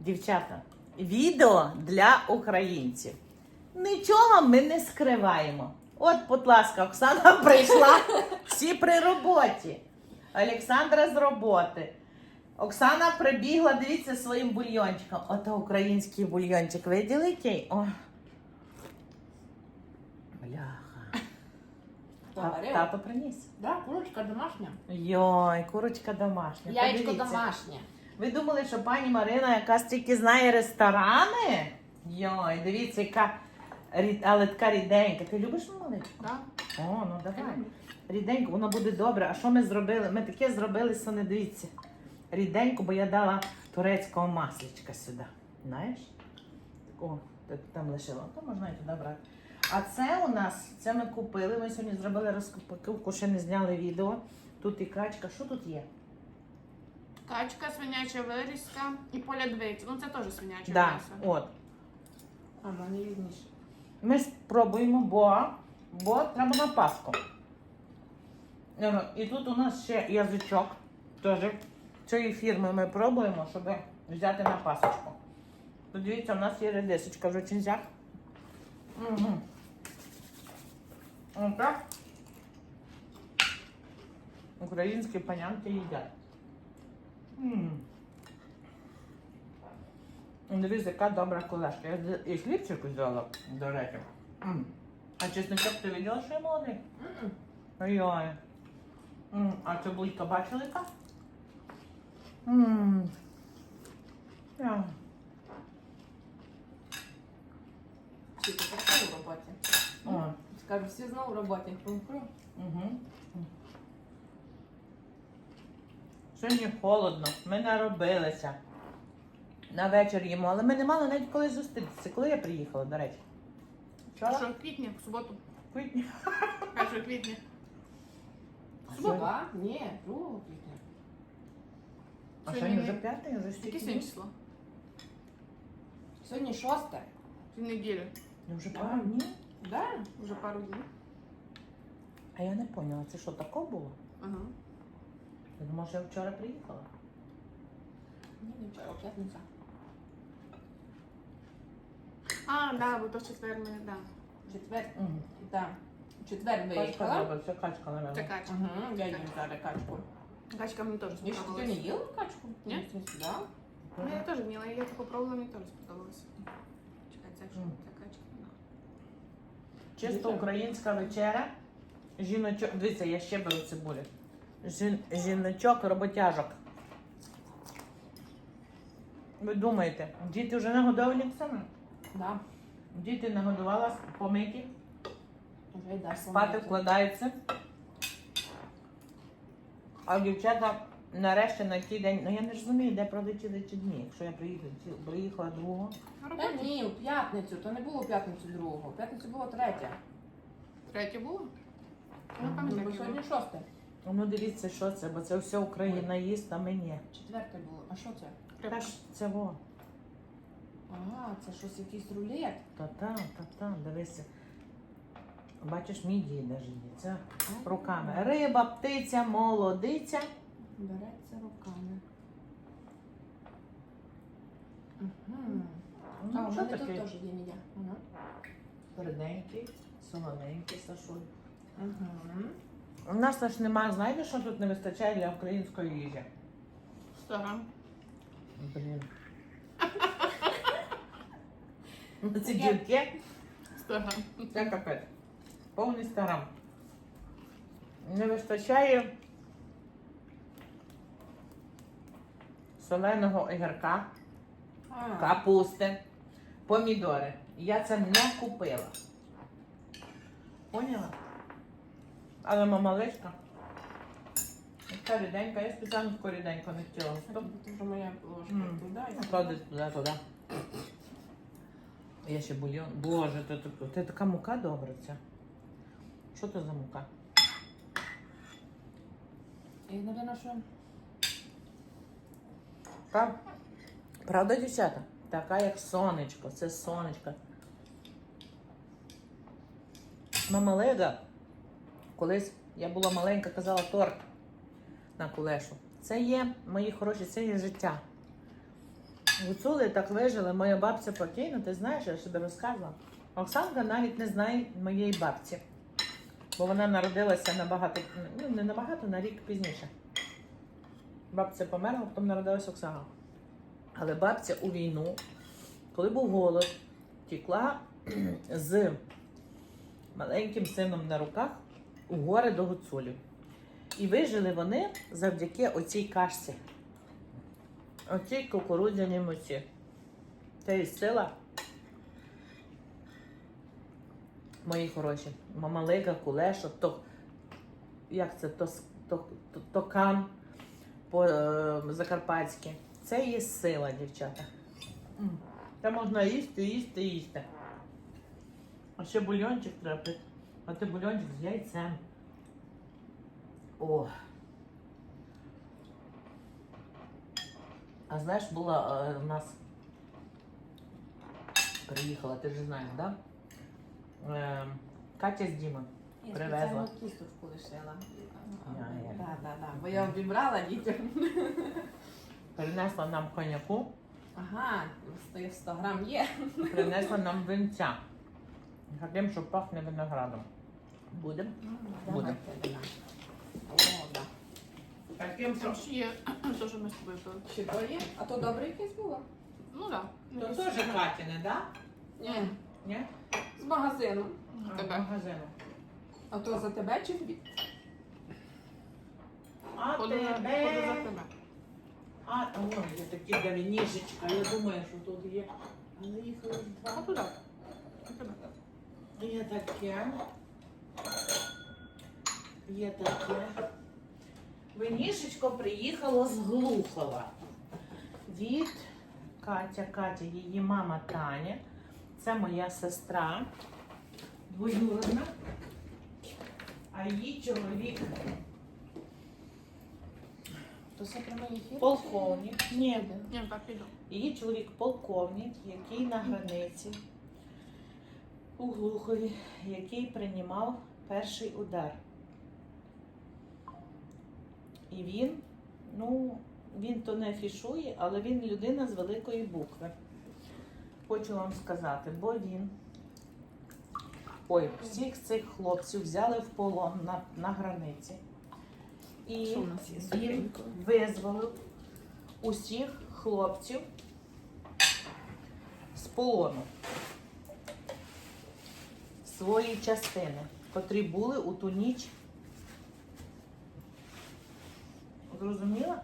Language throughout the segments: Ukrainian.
Дівчата, відео для українців. Нічого ми не скриваємо. От, будь ласка, Оксана прийшла всі при роботі. Олександра з роботи. Оксана прибігла, дивіться, своїм бульйончиком. Ото український бульйончик. Виділи який? О. Бляха. Та- Тато приніс. Да, курочка домашня. Йой, курочка домашня. Яєчко Подивіться. домашнє. Ви думали, що пані Марина якась тільки знає ресторани? Йой, дивіться, яка рід- але така ріденька. Ти любиш маличку? Да. О, ну давай. Ріденько, воно буде добре. А що ми зробили? Ми таке зробили, що не дивіться. Ріденько, бо я дала турецького масличка сюди. Знаєш? О, там лишила. То можна і туди брати. А це у нас, це ми купили. Ми сьогодні зробили розпаковку, ще не зняли відео. Тут і качка. Що тут є? Качка, свиняча вирізка і полядвиця. Ну це теж свиняче Да, м'ясо. от. А в мене різніше. Ми спробуємо, бо, бо треба на паску. Е, І тут у нас ще язичок. Теж цієї фірми ми пробуємо, щоб взяти на пасочку. Подивіться, у нас є редисочка вже чинзяк. Угу. Отак. Українські панянки їдять. М. Дивись, яка добра колешка. Я і хлібчик взяла, до речі. М. А чесночок ти виділа, що я молодий? Ой-ой. М, А цибулька бачили яка? М. Я. Всі тут в роботі. О. Скажу, всі знову в роботі. Хрум-хрум. Угу. Сьогодні холодно, ми наробилися. На вечір їмо, але ми не мали навіть коли зустрітися. Коли я приїхала, до речі? Вчора? Що в квітні, в суботу, В квітні. 1 квітня. А Субота? Ні, 2 квітня. А Сьогодні вже п'ятий, вже Яке сьогодні число? Сьогодні шосте. Цю неділю. Ну вже пару днів. Да? Вже пару днів. А я не поняла, це що тако було? Ага. Думала, що я вчора приїхала. Ні, не вчора, п'ятниця. А, да, бо то четвер ми, да. Четвер. Угу. Так. Четвер Качка виїхала. добре, це качка, мабуть. Це качка. Угу, я їм зараз качку. Качка мені теж Я ти не сподобалась. їла качку? Ні. Да? Ну, я теж вміла, я таку попробувала, мені теж сподобалося. Чекай, це що? Мгм. Це качка. да. Чисто Дуже. українська вечеря. Жіночок, дивіться, я ще беру цибулю. Жін, жіночок, роботяжок. Ви думаєте, діти вже нагодовані Оксана? Да. Діти нагодувала помиті, спати вкладаються. А дівчата нарешті на ті день, ну я не розумію, де пролетіли ті дні. Якщо я приїхала, приїхала другого. Та ні, у п'ятницю. То не було в п'ятницю другого. В п'ятницю було третє. Третє було? Ну, пам'ятаю, сьогодні шосте. Ну дивіться, що це, бо це все Україна їсть, а ми ні. Четверте було. А що це? Так, це во. Ага, це щось якийсь рулет. Та-та, та-та, дивися. Бачиш, мідії навіть є. Це руками. Риба, птиця, молодиця. Береться руками. Угу. А, Ну, у що мене тут теж є мідя. Угу. Тверденький, солоненький, Сашуль. Угу. У нас ж немає, знаєте, що тут не вистачає для української їжі? 100 грам. Блін. Ці дівки, 100 грам. це капець. Повний старам. Не вистачає соленого огірка. Капусти, помідори. Я це не купила. Поняла? Але мама лишка. Така ріденька, я спеціально таку ріденьку не хотіла. Це вже моя ложка. М. Туди і Ну. Клади туди, туди. Я ще бульйон. Боже, ти, ти, ти така мука добра ця. Що це за мука? І, напевно, що Прав... Правда, дівчата? Така як сонечко, це сонечко. Мама Леда, колись я була маленька, казала торт на кулешу. Це є, мої хороші, це є життя. Гуцули так вижили, моя бабця покійна, ти знаєш, я ж розказувала. Оксанка навіть не знає моєї бабці. Бо вона народилася набагато, ну не набагато, на рік пізніше. Бабця померла, потім народилася Оксана. Але бабця у війну, коли був голод, тікла з маленьким сином на руках у гори до гуцулів. І вижили вони завдяки оцій кашці. Оцій кукурудзяній муці. Це і сила. Мої хороші. Мамалига, кулеша, то як це, то, то, то, токан по е, закарпатськи. Це є сила, дівчата. Це можна їсти, їсти, їсти. А ще бульончик треба. Ти бульончик з яйцем. О. А знаєш, була е, у нас приїхала, ти ж знаєш, да? Е, Катя з Дімом. Я Привезла. спеціально кісточку лишила. Я- Так, так, так. Бо я обібрала дітям. Принесла нам коньяку, Ага, 100 100 грам є. принесла нам винця. Хотім, щоб пахне виноградом. Будемо? Буде. Давайте, да. Таким, Там ще є те, що ми з тобою пили. Ще то є? А то добре якесь було? Ну так. То теж Катіне, да? Ні. Ні? З магазину. А, Тебе. магазину. А то за тебе чи тобі? А Ходу за тебе. ходу за тебе. А, о, є такі давінішечка. Я думаю, що тут є. Але їх лише А два. туди. За тебе. Є таке. Є таке. Винішечко приїхало з Глухова. Від Катя, Катя, її мама Таня. Це моя сестра двоюродна. А її чоловік То це полковник. Ні, Ні, так піду. Її чоловік полковник, який на границі у Глухові, який приймав перший удар. І він, ну, він то не афішує, але він людина з великої букви. Хочу вам сказати, бо він. Ой, всіх цих хлопців взяли в полон на, на границі. І він визволив усіх хлопців з полону свої частини, котрі були у ту ніч. Зрозуміла?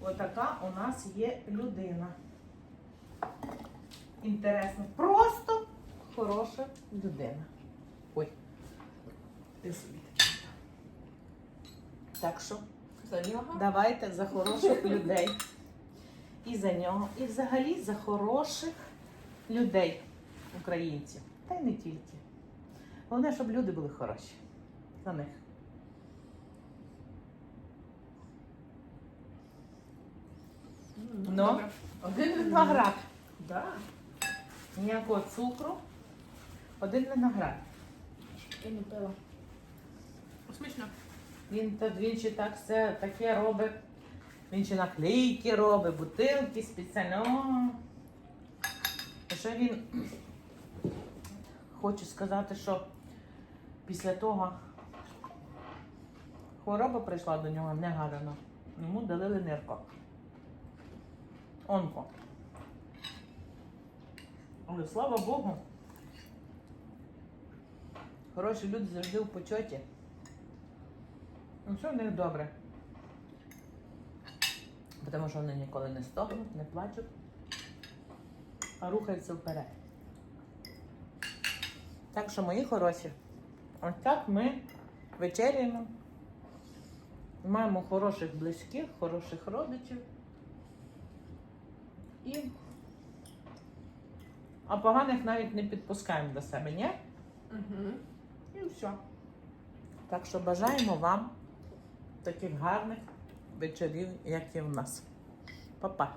Отака у нас є людина. Інтересно. Просто хороша людина. Ой. Ти собі. Так що. За нього? Давайте за хороших людей. І за нього, і взагалі за хороших людей, українців. Та й не тільки. Головне, щоб люди були хороші. За них. Ну, один виноград. Да. Ніякого цукру. Один виноград. Я не пила. Смачно. Він, та- він ще так все таке робить. Він ще наклейки робить, бутилки спеціально. О. І Ще він хочу сказати, що після того хвороба прийшла до нього негарно. Йому дали нирко. Онко. Але слава Богу. Хороші люди завжди в почоті. Ну, все в них добре. Тому що вони ніколи не стогнуть, не плачуть, а рухаються вперед. Так що, мої хороші, ось так ми вечеряємо. Маємо хороших близьких, хороших родичів. І... А поганих навіть не підпускаємо до себе, ні? Угу. І все. Так що бажаємо вам таких гарних вечорів, як і в нас. Па-па.